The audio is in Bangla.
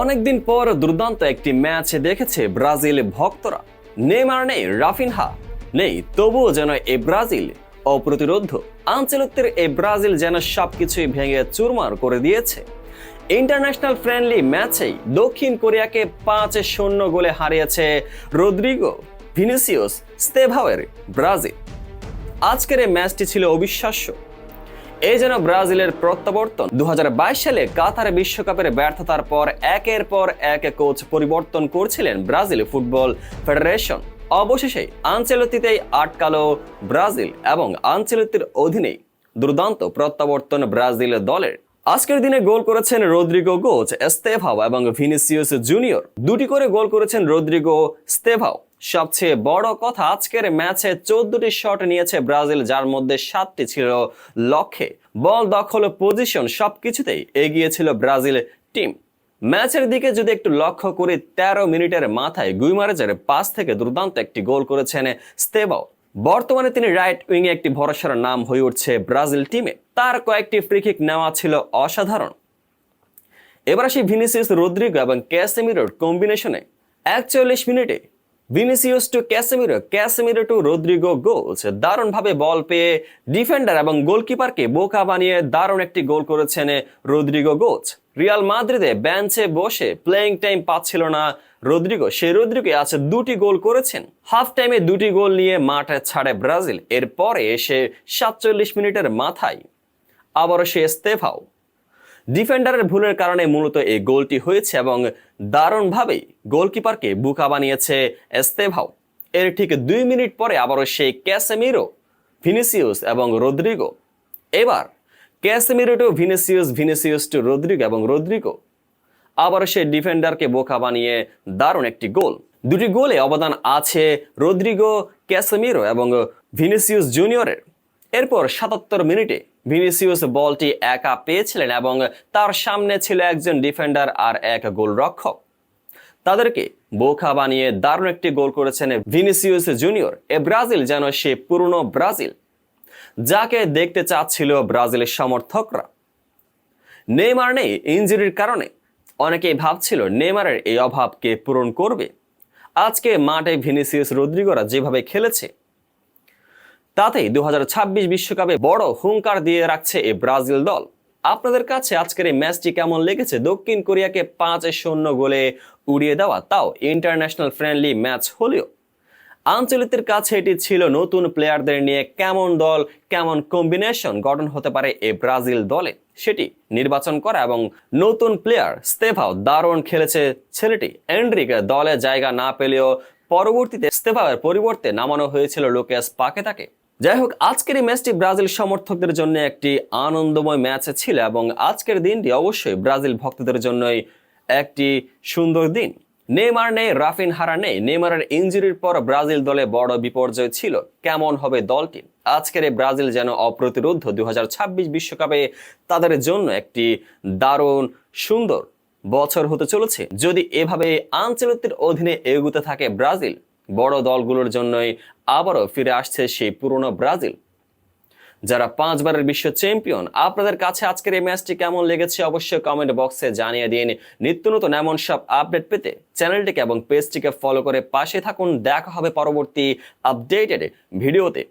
অনেকদিন পর দুর্দান্ত একটি ম্যাচ দেখেছে ব্রাজিল ভক্তরা। নেইমার নেই, রাফিনহা নেই, তবুও যেন এ ব্রাজিল অপ্রতিরোধ। আঞ্চলিকদের এই ব্রাজিল যেন সবকিছুই ভেঙে চুরমার করে দিয়েছে। ইন্টারন্যাশনাল ফ্রেন্ডলি ম্যাচেই দক্ষিণ কোরিয়াকে পাঁচ শূন্য গোলে হারিয়েছে রদ্রিগো ভিনিসিয়াস স্তেভাওয়ের ব্রাজিল। আজকের এই ম্যাচটি ছিল অবিশ্বাস্য। এই যেন ব্রাজিলের প্রত্যাবর্তন। দু হাজার বাইশ সালে কাতার বিশ্বকাপের ব্যর্থতার পর একের পর এক কোচ পরিবর্তন করছিলেন ব্রাজিল ফুটবল ফেডারেশন। অবশেষে আঞ্চলতিতেই আটকালো ব্রাজিল এবং আঞ্চলতির অধীনেই দুর্দান্ত প্রত্যাবর্তন ব্রাজিল দলের। আজকের দিনে গোল করেছেন রদ্রিগো গোচ স্তেভাও এবং ভিনিসিয়াস জুনিয়র। দুটি করে গোল করেছেন রদ্রিগো স্তেভাও সবচেয়ে বড় কথা, আজকের ম্যাচে চোদ্দটি শট নিয়েছে ব্রাজিল, যার মধ্যে সাতটি ছিল লক্ষ্যে। বল দখল, পজিশন সবকিছুতেই এগিয়ে ছিল ব্রাজিল টিম। ম্যাচের দিকে যদি একটু লক্ষ্য করি, তেরো মিনিটের মাথায় গুইমারেজের পাস থেকে দুর্দান্ত একটি গোল করেছেন স্তেবাও বর্তমানে তিনি রাইট উইংয়ে একটি ভরসার নাম হয়ে উঠছে ব্রাজিল টিমে তার কয়েকটি ফ্রিকিক নেওয়া ছিল অসাধারণ। এবার আসি ভিনিসিস রদ্রিগো এবং ক্যাসেমিরোর কম্বিনেশনে একচল্লিশ মিনিটে Vinicius to Casemiro Casemiro to Rodrygo goals. দারুণভাবে বল পেয়ে ডিফেন্ডার এবং গোলকিপারকে বোকা বানিয়ে দারুণ একটি গোল করেছেন রদ্রিগো গোলস। রিয়াল মাদ্রিদে বেঞ্চে বসে প্লেইং টাইম পাচ্ছিল না রদ্রিগো। সেই রদ্রিগো আছে দুটি গোল করেছেন। হাফ টাইমে দুটি গোল নিয়ে মাঠে ছাড়ে ব্রাজিল। এরপরে এসে সাতচল্লিশ মিনিটের মাথায়। আবারও সে স্তেফাও। ডিফেন্ডারের ভুলের কারণে মূলত এই গোলটি হয়েছে এবং দারুণভাবেই গোলকিপারকে বুকা বানিয়েছে এস্তেভাও। এর ঠিক দুই মিনিট পরে আবারও সেই ক্যাসেমিরো ভিনিসিয়াস এবং রদ্রিগো। এবার Casemiro to Vinicius Vinicius to Rodrygo এবং রদ্রিগো। আবারও সেই ডিফেন্ডারকে বোকা বানিয়ে দারুণ একটি গোল। দুটি গোলে অবদান আছে রদ্রিগো, ক্যাসেমিরো এবং ভিনিসিয়াস জুনিয়রের। এরপর সাতাত্তর মিনিটে ভিনিসিউস বলটি একা পেয়েছিলেন এবং তার সামনে ছিল একজন ডিফেন্ডার আর এক গোলরক্ষক। তাদেরকে বোখা বানিয়ে দারুণ একটি গোল করেছেন ভিনিসিউস জুনিয়র এ ব্রাজিল যেন সে পুরনো ব্রাজিল। যাকে দেখতে চাচ্ছিল ব্রাজিলের সমর্থকরা। নেইমার নেই ইঞ্জুরির কারণে। অনেকেই ভাবছিল নেইমারের এই অভাবকে পূরণ করবে। আজকে মাঠে ভিনিসিউস রদ্রিগোরা যেভাবে খেলেছে তাতেই দু বিশ্বকাপে বড় হুঙ্কার দিয়ে রাখছে এই ব্রাজিল দল। আপনাদের কাছে আজকের এই ম্যাচটি কেমন লেগেছে? দক্ষিণ কোরিয়াকে পাঁচ শূন্য গোলে উড়িয়ে দেওয়া, তাও ইন্টারন্যাশনাল ফ্রেন্ডলি ম্যাচ হলেও। আঞ্চলিকদের কাছে এটি ছিল নতুন প্লেয়ারদের নিয়ে কেমন দল, কেমন কম্বিনেশন গঠন হতে পারে এ ব্রাজিল দলে। সেটি নির্বাচন করা এবং নতুন প্লেয়ার স্তেফাও দারুণ খেলেছে। ছেলেটি এন্ড্রিক দলে জায়গা না পেলেও পরবর্তীতে স্তেফাওয়ের পরিবর্তে নামানো হয়েছিল লোকেস পাকে তাকে যাই হোক আজকের এই ম্যাচটি ব্রাজিল সমর্থকদের জন্য একটি আনন্দময় ম্যাচ ছিল এবং আজকের দিনটি অবশ্যই ব্রাজিল ভক্তদের জন্যই একটি সুন্দর দিন। নেইমার নেই, রাফিন হারা নেই। নেইমারের ইঞ্জুরির পর ব্রাজিল দলে বড় বিপর্যয় ছিল। কেমন হবে দলটি? আজকের এই ব্রাজিল যেন অপ্রতিরোধ দু বিশ্বকাপে তাদের জন্য একটি দারুণ সুন্দর বছর হতে চলেছে। যদি এভাবে আঞ্চলিকদের অধীনে এগুতে থাকে ব্রাজিল বড় দলগুলোর জন্যই আবারও ফিরে আসছে সেই পুরনো ব্রাজিল। যারা পাঁচবারের বিশ্ব চ্যাম্পিয়ন, আপনাদের কাছে আজকের এই ম্যাচটি কেমন লেগেছে অবশ্যই কমেন্ট বক্সে জানিয়ে দিন। নিত্য নতুন এমন সব আপডেট পেতে চ্যানেলটিকে এবং পেজটিকে ফলো করে পাশে থাকুন। দেখা হবে পরবর্তী আপডেটেড ভিডিওতে।